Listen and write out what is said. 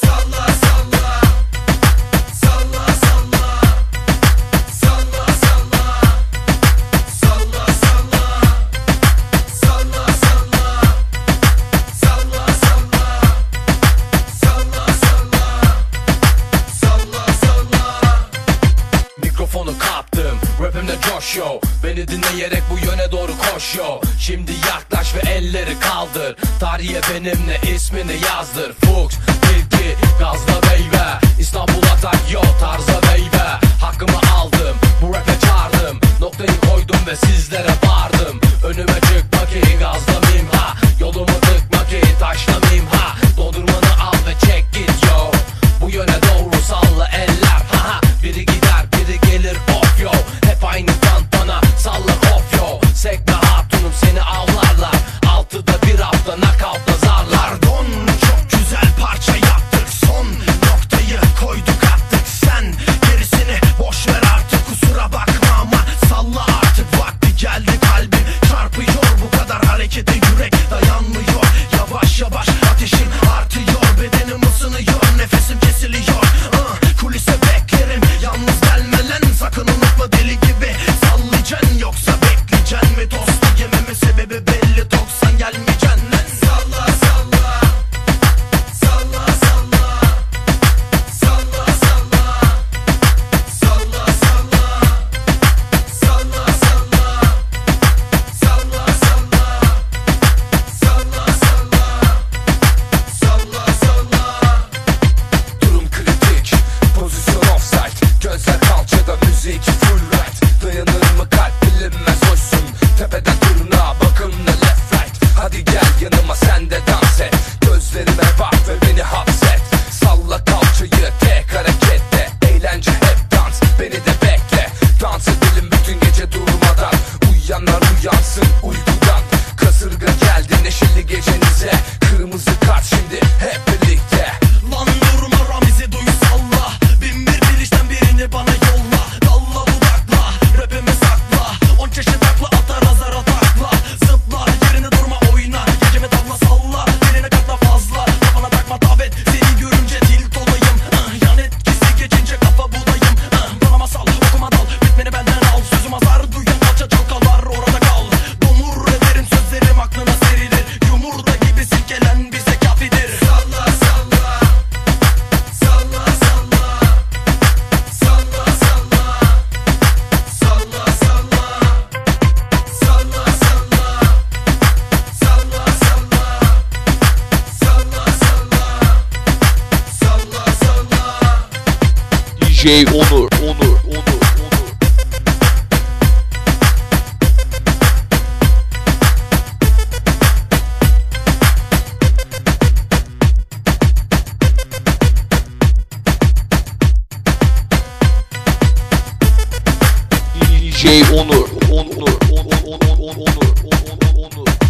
Salla salla Salla salla Salla salla Salla salla Salla salla Salla salla Salla salla Mikrofonu kap boş yo. Beni dinleyerek bu yöne doğru koş yo. Şimdi yaklaş ve elleri kaldır. Tarihe benimle ismini yazdır. Fuchs, Tilki, Gazla Beyve Yasin DJ Onur, Onur, Onur. DJ Onur, Onur, Onur, Onur, Onur, Onur, Onur, Onur.